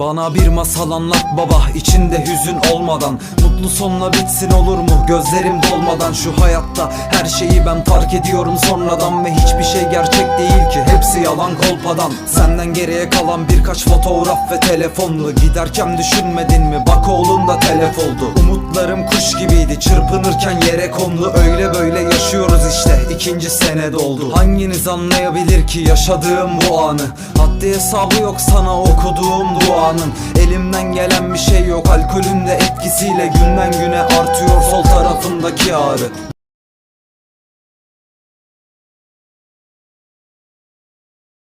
Bana bir masal anlat baba içinde hüzün olmadan. Mutlu sonla bitsin olur mu? Gözlerim dolmadan Şu hayatta. Her şeyi ben fark ediyorum sonradan Ve hiçbir şey gerçek değil ki. Hepsi yalan kolpadan. Senden geriye kalan birkaç fotoğraf ve telefonlu Giderken düşünmedin mi? Bak oğlun da telef oldu. Umutlarım kuş gibiydi. Çırpınırken yere kondu. Öyle böyle yaşıyoruz işte. İkinci sene doldu. Hanginiz anlayabilir ki yaşadığım bu anı? Haddi hesabı yok sana okuduğum duanın Elimden gelen bir şey yok. Alkolün de etkisiyle Günden güne artıyor sol tarafındaki ağrı